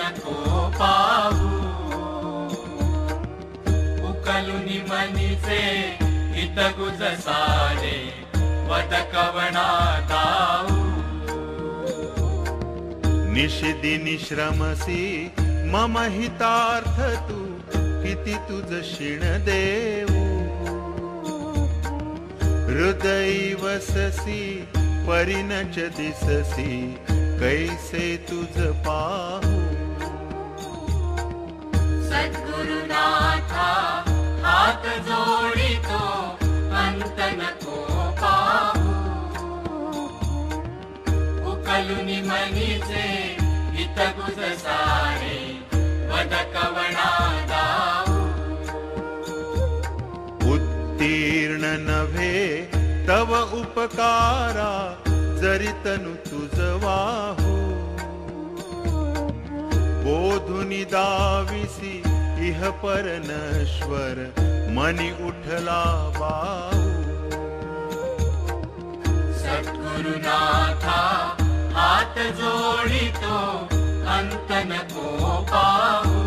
नको पाहू उकलुनी मनीचे हित गुज सारे वद दाऊ निषिदिनी श्रमसी मम हितार्थ तू किती तुझ शिण देऊ हृदयी वससी परिणच दिससी कैसे तुझ पाहू जोडितो अंत नको पाहू मनीचे सारे वद कवणा उत्तीर्ण नव्हे तव उपकारा जरी तनु तुझ वाहू बोधुनी दाविसी इह परनश्वर मनी उठला बाहू सद्गुरुनाथा हात जोडितो अंत नको पाहू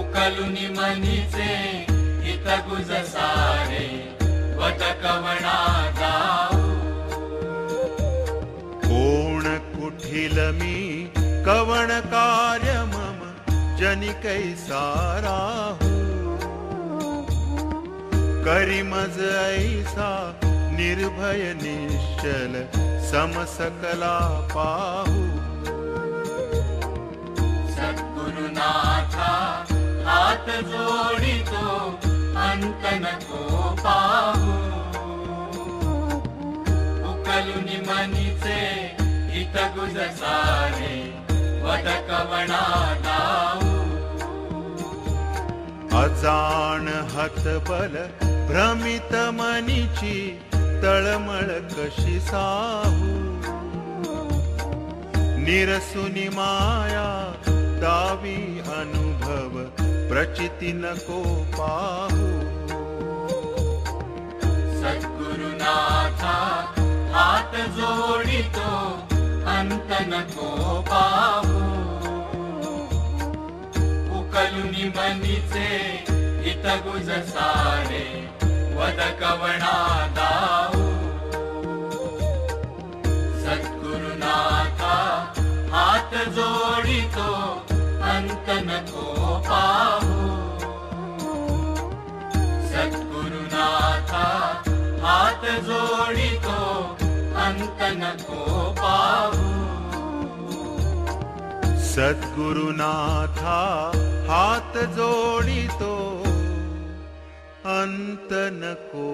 उकलुनी मनीचे हित गुज सारे वद कवणा जाऊ कोण कुठिल मी कवण कार्य मम जनि कैसाराहू करी मज ऐसा निर्भय निश्चल समसकला पाहू। सद्गुरुनाथा हात जोडितो अंत नको पाहू। उकलुनी मनीचे हित गुज सारे वद कवणा अजाण हतबल भ्रमित मनीची तळमळ कशी साहू? निरसुनी माया दावी अनुभव प्रचिती नको जोडितो अंत नको पाहू उकलुनी मनीचे हित गुज सारे वद कवणा दाऊ सद्गुरुनाथा हात जोडितो अंत नको पाहू सद्गुरुनाथा हात सद्गुरुनाथा हात जोडितो अंत नको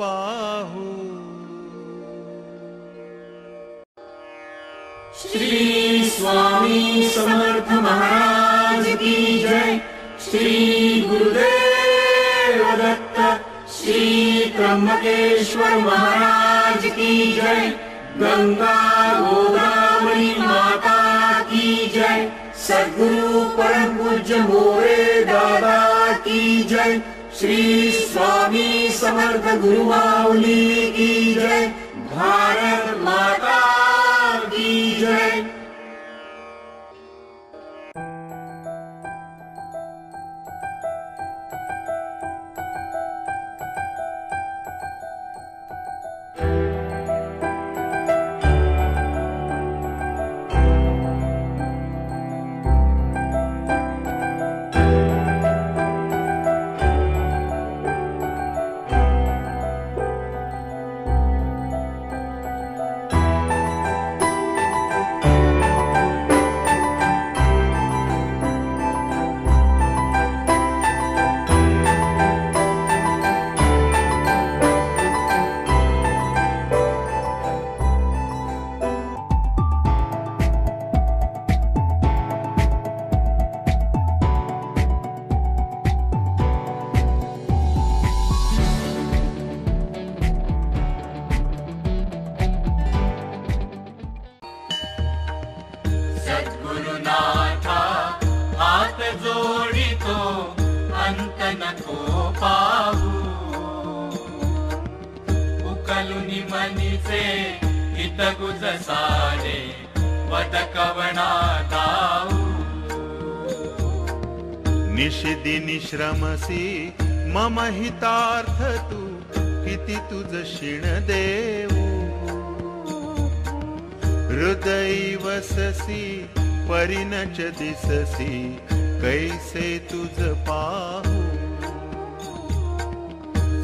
पाहू। श्री स्वामी समर्थ महाराज की जय। श्री गुरुदेव दत्त श्री त्र्यंबकेश्वर महाराज की जय। की जय सद्गुरु परम पूज्य मोरे दादा की जय। श्री स्वामी समर्थ गुरु माऊली की जय। भारत माता की जय। अंत नको पाहू उकलुनी मनीचे हित गुज सारे वद कवणा दाऊ निषिदिनी श्रमसी मम हितार्थ तू किती तुझ शिण देऊ हृदय वससी परिणच दिससी कैसे तुझ पाहू?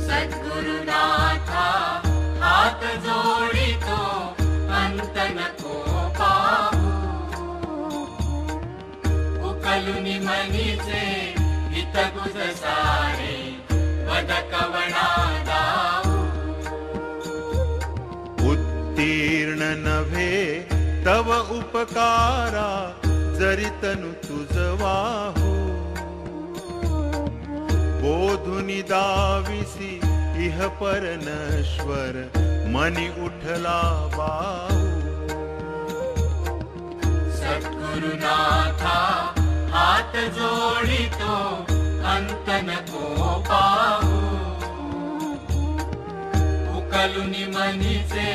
सद्गुरुनाथा हात जोडितो अंत नको पाहू। उकलुनी मनीचे हित गुज सारे वद कवणा दाऊ उत्तीर्ण नव्हे तव उपकारा जरी तनु तुझ वाहू बोधुनी दाविसी इह परनश्वर मनी उठला बाहू. सद्गुरुनाथा हात जोडितो अंत नको पाहू. उकलुनी मनीचे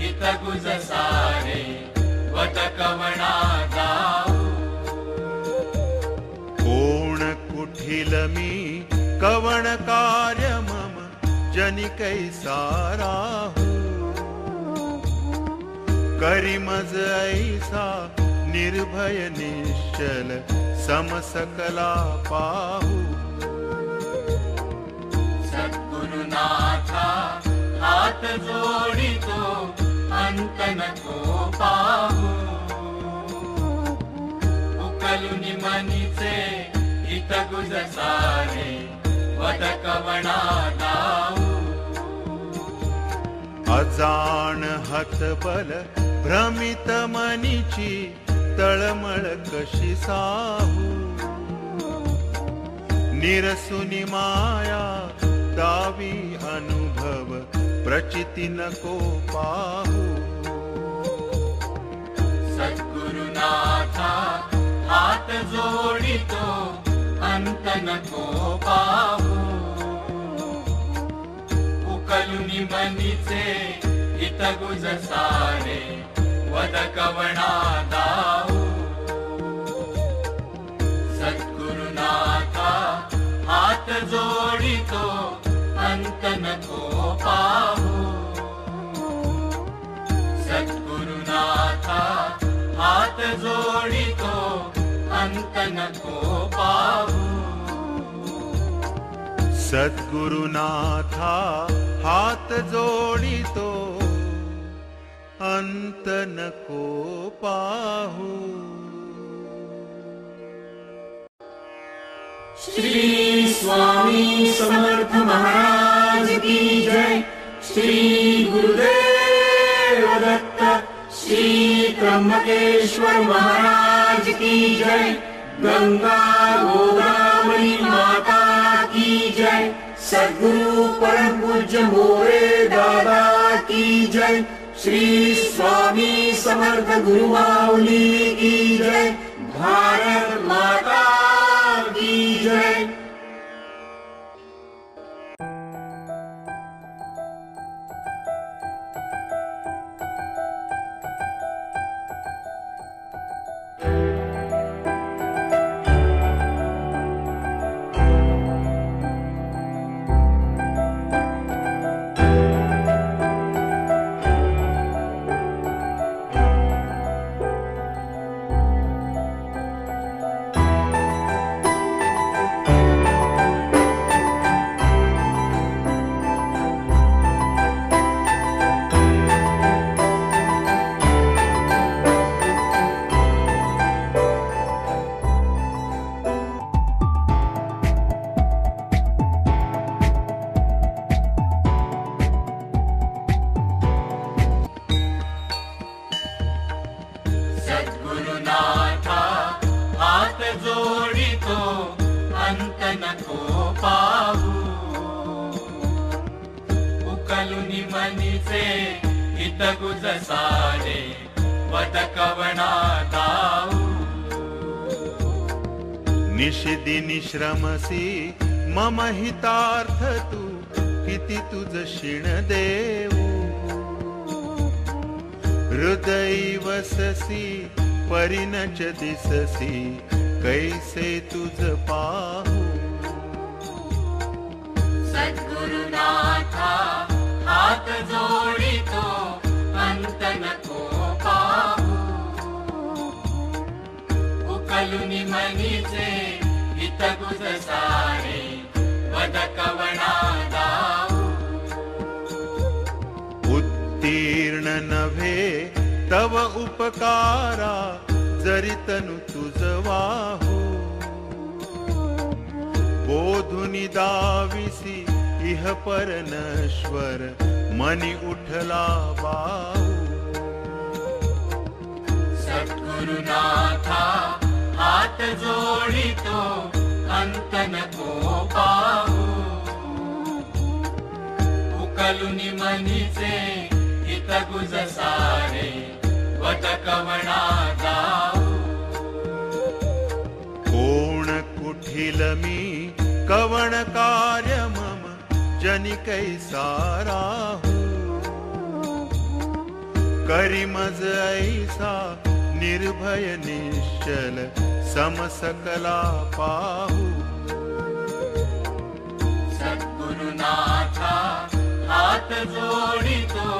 हित गुज सारे वट कवणा मी कवण कार्य मम जनिकै सारा करी मज ऐसा निर्भय निश्चल समसकला पाहू। हित गुज सारे वद कवणा दाऊ अजाण हतबल भ्रमित मनीची तळमळ कशी साहू निरसुनी माया दावी अनुभव प्रचिती नको पाहू सद्गुरुनाथा हात जोडितो अंत नको पाहू उकलुनी मनीचे हित सारे वद कवणा दाऊ सद्गुरुनाथा हात जोडितो अंत नको पाहू सद्गुरुनाथा हात जोडितो पाहू सद्गुरुनाथा हात जोडितो अंत नको पाहू श्री स्वामी समर्थ महाराज की जय। श्री गुरुदेव दत्त श्री त्र्यंबकेश्वर महाराज की जय गंगा गोदावरी माता की जय। सद्गुरु परम पूज्य मोरे दादा की जय। श्री स्वामी समर्थ गुरु माऊली की जय। भारत माता की जय। गुज सारे वद कवणा निषिदिनी श्रमसी मम हितार्थ तू किती तुझ शिण देऊ हृदयी वससी परिणच दिससी कैसे तुझ पाहू सद्गुरुनाथा हात अंत नको उत्तीर्ण नव्हे तव उपकारा जरी तनु तुझ वाहू बोधुनी दाविसी इह पर नश्वर मनी उठला बाहू जोडितो अंत नको पाहू उकलुनी मनीचे हित गुज सारे वट कवणा जाऊ कोण कुठिल मी कवण कार्य मम जनिकै सारा करी मज ऐसा निर्भय निश्चल समसकला पाहू। सद्गुरुनाथा हात जोडितो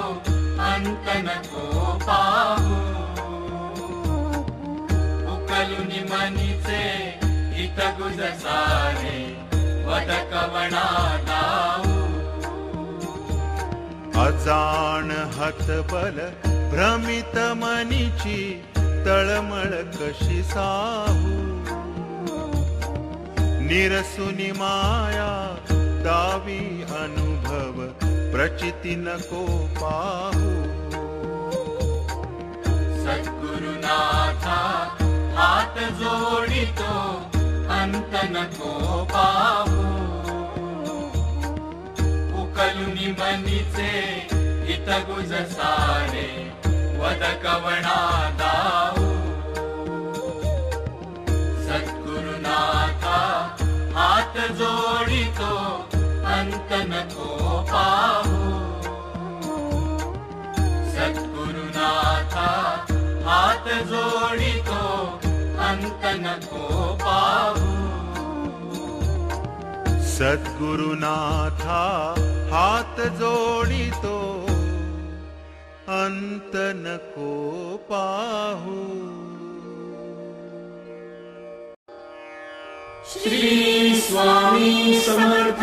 अंत नको पाहू। उकलुनी मनीचे हित गुज सारे वद कवणा अजाण हतबल भ्रमित मनीची तळमळ कशी साहू निरसुनी माया दावी अनुभव प्रचिती नको पाहू सद्गुरुनाथा हात जोडितो अंत नको पाहू उकलुनी मनीचे हित गुज सारे वद कवणा पाहू. सद्गुरुनाथा हात जोडितो अंत नको पाहू सद्गुरुनाथा हात जोडितो अंत नको पाहू श्री स्वामी समर्थ